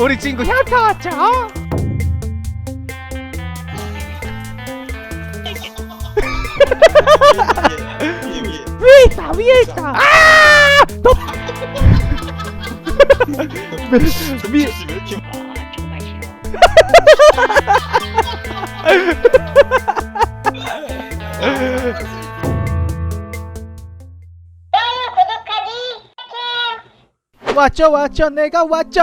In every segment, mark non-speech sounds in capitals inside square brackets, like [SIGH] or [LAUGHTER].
우리 친구 현타 왔죠? 위에 있다 위에 있다 아! 너 [LAUGHS] 미, 아. 왔죠 왔죠 내가 왔죠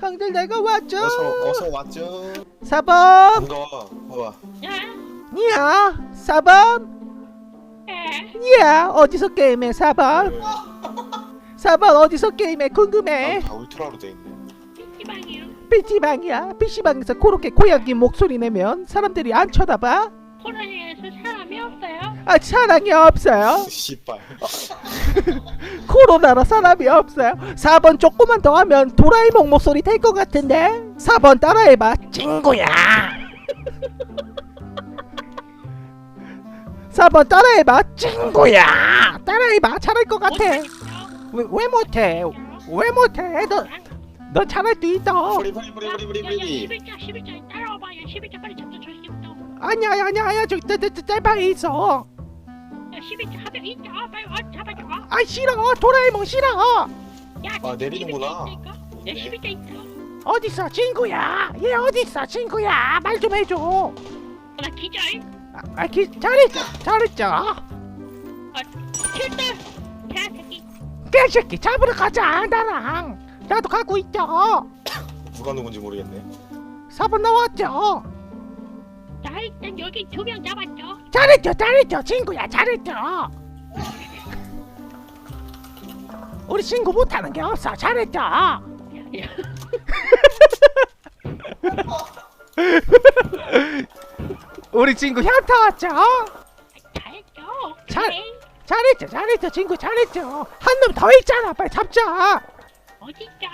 형들 내가 왔죠? 어서 어서 왔죠? 4번 반가워. 봐봐. 야 4번 야 어디서 게임해 4번 4번 어디서 게임해 궁금해? 다 울트라로 돼 있네. PC방이요. PC방이야. PC방에서 그렇게 고양이 목소리 내면 사람들이 안 쳐다봐? 코로나에서 사람이 없어요. 아 사랑이 없어요? [LAUGHS] 씨발 [LAUGHS] 코로나로 사람이 없어요. 4번 조금만 더 하면 도라에몽 목소리 될 것 같은데? 4번 따라해봐 친구야. [LAUGHS] 4번 따라해봐 친구야. 따라해봐 잘할 것 같아. 왜, 왜 못해? 왜 못해? 너, 너 잘할 수 있어. 프리 프리 프리 프리 야야 프리. 11자 11자. 따라와봐요. 11자. 빨리 잡자 저 시부터. 아니야 아니야 아니야. 저기 짤방에 있어 야 11자 하면 있자. 빨리 와 잡아줘. 아 싫어 도라에몽 싫어 야 아, 내리는구나. 야 11자 있다. 어딨어 친구야 얘 어딨어 친구야 말 좀 해줘 어, 나 기절. 아, 아 기, 잘했죠 잘했죠 아 칠들. 개새끼. 개새끼 잡으러 가자 나랑 나도 가고 있죠 누가 누군지 모르겠네 4번 나왔죠 자 일단 여기 두 명 잡았죠. 잘했죠 잘했죠. 친구야 잘했죠. 우리 친구 못하는 게 없어. 잘했죠. 야, [LAUGHS] 우리 친구 현타 왔죠? 잘했죠. 잘- 오케이. 잘했죠 잘했죠. 친구 잘했죠. 한 놈 더 있잖아. 빨리 잡자. 어딨죠?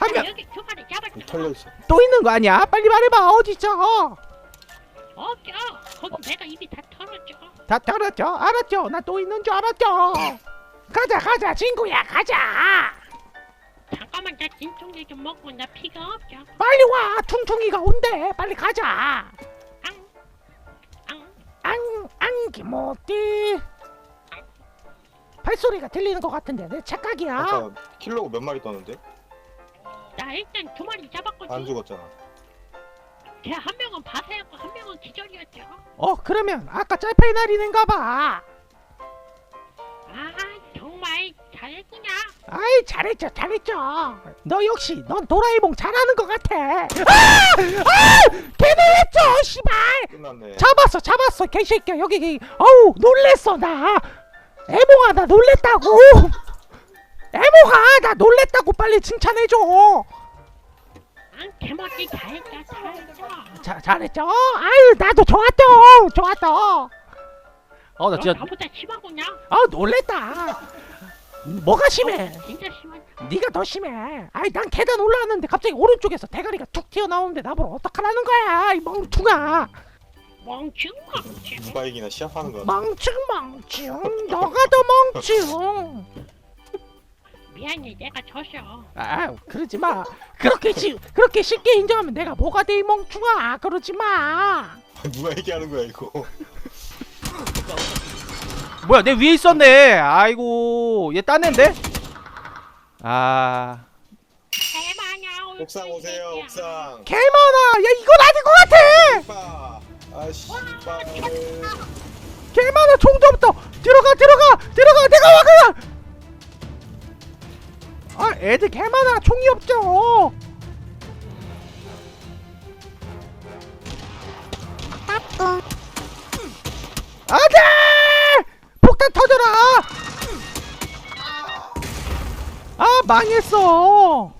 한 아, 명. 여기 두 마리 잡았죠. 털려있어. 또 있는 거 아니야? 빨리 말해봐. 어디죠 없죠. 거기 내가 입이 다 털었죠. 다 털었죠? 알았죠? 나 또 있는 줄 알았죠? 가자 가자 친구야 가자! 잠깐만 나 진통제 좀 먹고 나 피가 없죠. 빨리 와! 퉁퉁이가 온대! 빨리 가자! 앙, 앙. 안 안기모띠. 발소리가 들리는 것 같은데 내 착각이야. 아까 킬로고 몇 마리 떴는데? 나 일단 두 마리 잡았거든. 안 죽었잖아 걔 한 명은 바사였고 한 명은 기절이었죠. 어 그러면 아까 짤파이 날이는가 봐. 아 정말 잘했구나. 아이 잘했죠 잘했죠. 너 역시 넌 도라에몽 잘하는 것 같아. 아! 아! 개놀랬죠 씨발! 끝났네. 잡았어 잡았어 개새끼야. 여기 여기. 어우 놀랬어 나. 에몽아 나 놀랬다고. 에몽아 나 놀랬다고 빨리 칭찬해줘. 안 개멋지 잘했다 잘했다. 자, 잘했죠? 아유 나도 좋았죠? 좋았어. 어나 너 진짜 나보다 심하구나. 아 놀랬다. 뭐가 심해? 진짜 심하다. 네가 더 심해. 아이 난 계단 올라왔는데 갑자기 오른쪽에서 대가리가 툭 튀어나오는데 나보고 어떡하라는 거야 이 멍충아. 멍충 멍충. 누가 이기나 시합하는 거야 멍충 멍충. 너가 더 멍충 미안해. 내가 졌어. 아 그러지 마. 그렇게 시, 그렇게 쉽게 인정하면 내가 뭐가 돼이 멍충아? 그러지 마. 누가 얘기하는 거야 이거? 뭐야 내 위에 있었네. 아이고 얘 딴앤데? 아. 대만아 옥상 오세요 옥상. 개많아 야 이건 아닌 것 같아! 씨발 아 씨발 개많아 총도 없다. 들어가 들어가 들어가. 내가 와그라 아 애들 개 많아. 총이 없죠. 안돼 폭탄 터져라! 아 망했어.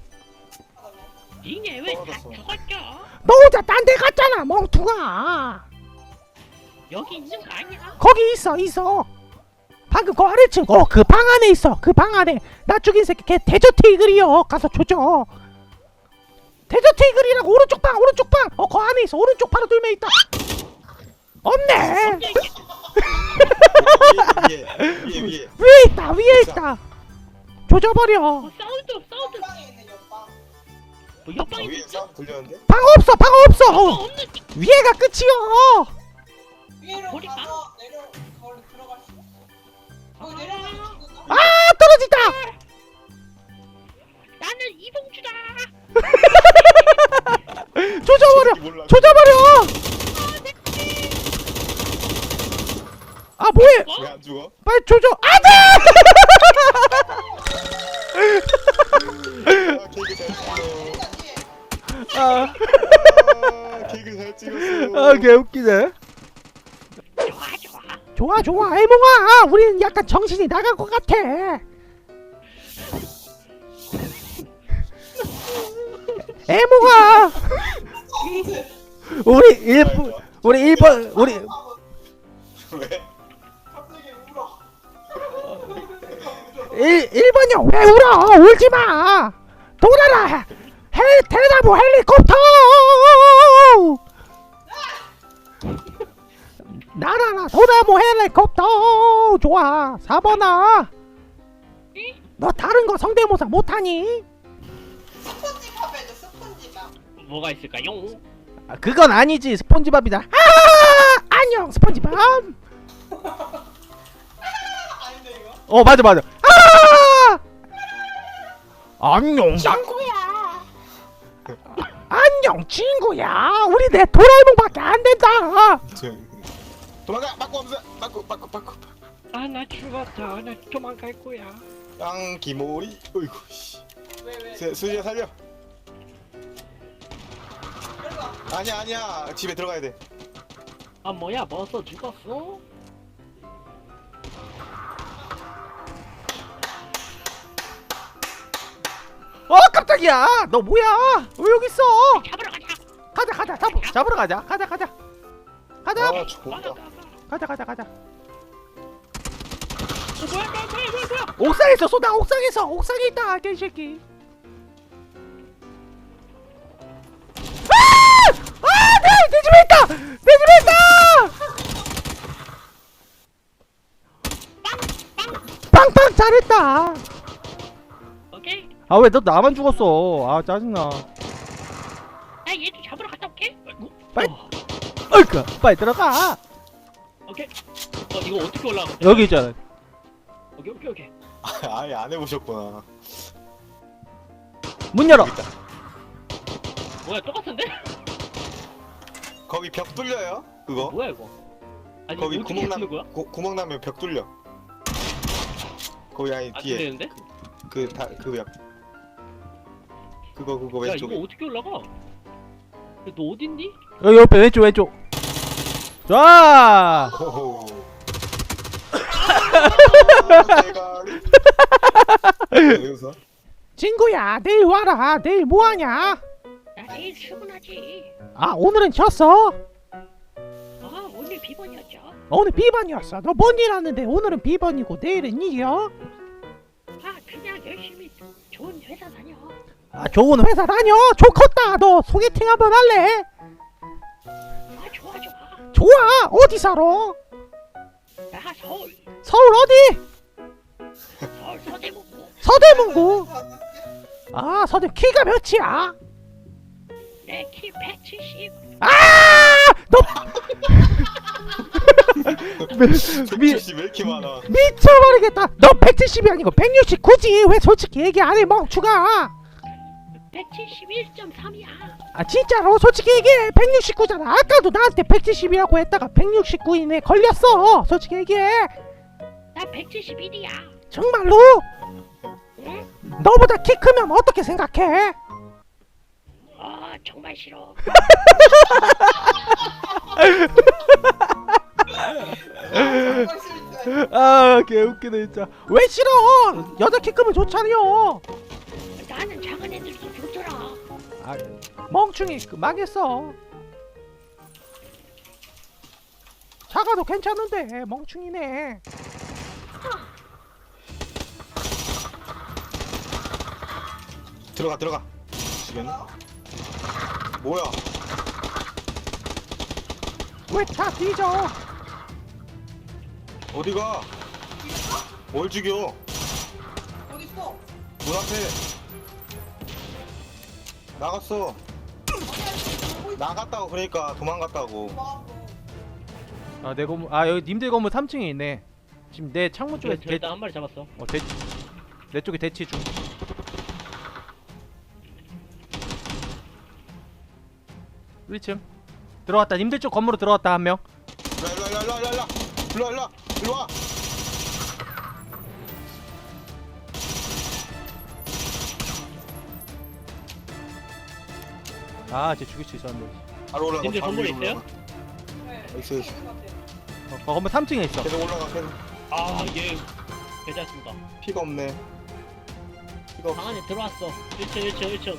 니네 왜 다 떨어졌어. 죽었죠? 너 혼자 딴 데 갔잖아 멍뚱아 여기 있는 거 아니야? 거기 있어 있어 방금 그 아래층 어그 방 안에 있어. 그 방 안에. 나 죽인 새끼 걔 데저트 이글이요 가서 조져. 데저트 이글이라고 오른쪽 방 오른쪽 방어그 안에 있어. 오른쪽 바로 돌면 있다. 없네. 위에 위에 위에 위에 위에 있다 위에 있다. 조져버려. 어, 사운드 사운드. 뭐 옆방에 위에 들렸는데? 방 없어 방 없어. 어, 어, 없는 위에가 끝이요 위로 머리 가서 내려 거기 들어갈 수 있어. 아 떨어진다 나는 이봉주다. [LAUGHS] 조져버려 몰라. 조져버려 아 뭐해 어? 왜안 죽어? 빨리 조져 안돼 아 개그 잘 찍어. 아, 아 개그 잘 찍었어. 아 개웃기네 좋아. 좋아. 좋아 애몽아 우리는 약간 정신이 나간 것 같아. [LAUGHS] 애몽아. 우리 일본 우리 일본 우리 왜? 일 일본이 왜 울어? 울지 마. 돌아라. 헬 대나무 헬리콥터 날아라 소나무 헬리콥터 좋아 4번아 응? 너 다른 거 성대모사 못하니? 스펀지밥 해줘 스펀지밥. 뭐가 있을까요? 아, 그건 아니지 스폰지밥이다 아 안녕 스폰지밥 [LAUGHS] 아닌데 이거? 어 맞아 맞아 아 안녕 친구야. 안녕 친구야 우리 내 도라에몽밖에 안 된다 저- 도망가 바꿔 없어 바꿔 바꿔 바꿔. 아나 죽었다. 나 도망갈 거야. 땅 기모리. 어이구 씨. 왜 왜? 세- 수지야 살려. 아니야 아니야 집에 들어가야 돼. 아 뭐야 벌써 죽었어? 어 깜짝이야 너 뭐야 왜 여기 있어 잡으러 가자. 가자 가자 잡, 잡으러 가자 가자 가자 가자 아 좋다. 가. 가자 가자 가자 어, 뭐야 뭐야 뭐야 뭐야 뭐야. 옥상에서 쏘다 옥상에서 옥상에 있다 개새끼 아! 아! 내, 내 집에 있다! 내 집에 있다! 빵빵 잘했다 오케이. 아 왜 너 나만 죽었어 아 짜증나 나 얘도 잡으러 갔다 올게. 아이고. 빨리. 어, 어이쿠 빨리 들어가 오케이. 어 이거 어떻게 올라가? 여기 있잖아 오케이 오케이 오케이. [LAUGHS] 아예 안 해보셨구나. 문 열어 여기 있다. 뭐야 똑같은데? 거기 벽 뚫려요? 그거? 뭐야 이거? 아니 거기 어떻게 구멍 쓰는 남 거야? 구- 구멍 나면 벽 뚫려. 거기 아니 안 뒤에 되는데? 그다그 벽. 그거 그거 야 왼쪽에. 이거 어떻게 올라가? 야, 너 어딨니? 여기 옆에 왼쪽 왼쪽 대가리. 여기서 친구야 내일 와라 내일 뭐하냐 나 내일 출근하지. 아 오늘은 쉬었어 아 오늘 비번이었죠. 오늘 비번이었어 너 뭔 일 하는데 오늘은 비번이고 내일은 일이야 아 그냥 열심히 좋은 회사 다녀. 아 좋은 회사 다녀 좋겠다 너 소개팅 한번 할래 좋아. 어디 살아? 나 서울. 서울 어디? 서울 서대문구. 서대문구? 아 서대 키가 몇이야? 내키 170. 아 너 미, 170왜 이렇게 많아? 미쳐버리겠다. 너 170이 아니고 169지. 왜 솔직히 얘기 안해 멍충아 171.3이야. 아 진짜로? 솔직히 얘기해 169잖아. 아까도 나한테 170이라고 했다가 169이네 걸렸어. 솔직히 얘기해. 나 171이야. 정말로? 응? 너보다 키 크면 어떻게 생각해? 아 정말 싫어. [LAUGHS] 아 개웃기네 진짜. 왜 싫어? 여자 키 크면 좋잖아요 아 멍충이 그 망했어 작아도 괜찮은데 멍충이네 들어가 들어가. 지금 뭐야? 왜 다 뒤져 어디가? 뭘 죽여? 어디 있어? 문 앞에 나갔어. 나갔다고 그러니까 도망갔다고. 아 내 건물 아 여기 님들 건물 3층에 있네 지금 내 창문 쪽에 저 대, 일단 한 마리 잡았어. 어, 대, 내 쪽에 대치 중 1층 들어왔다 님들 쪽 건물로 들어왔다 한 명 일로 일로 일로 일로 일로 일로 일로 일로 와. 아, 쟤 죽일 수 있었는데. 바로 올라가. 님들 바로 건물에 위로 있어요? 올라가. 네. 있어 있어. 어, 어, 건물 3층에 있어. 계속 올라가 계속. 아, 얘 괜찮습니다. 피가 없네. 피가 방 없어. 안에 들어왔어. 1층, 1층, 1층.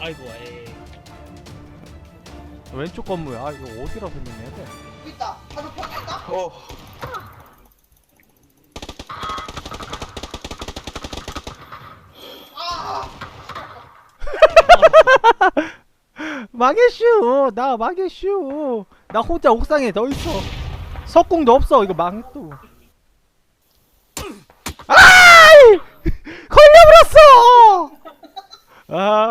아이고, 에이. 왼쪽 건물. 아, 이거 어디라고 설명해야 돼? 있다. 바로 벽에 있다. 어. 망했슈. 나 망했슈. 나 혼자 옥상에 더 있어. 석궁도 없어. 이거 망했또. 아! [LAUGHS] 걸려버렸어. 아.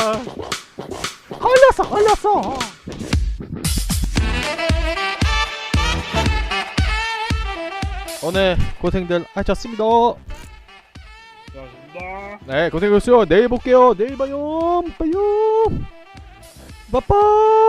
걸렸어. 걸렸어. 오늘 고생들 하셨습니다. 네, 고생하셨어요. 내일 볼게요. 내일 봐요. 봐요. 宝宝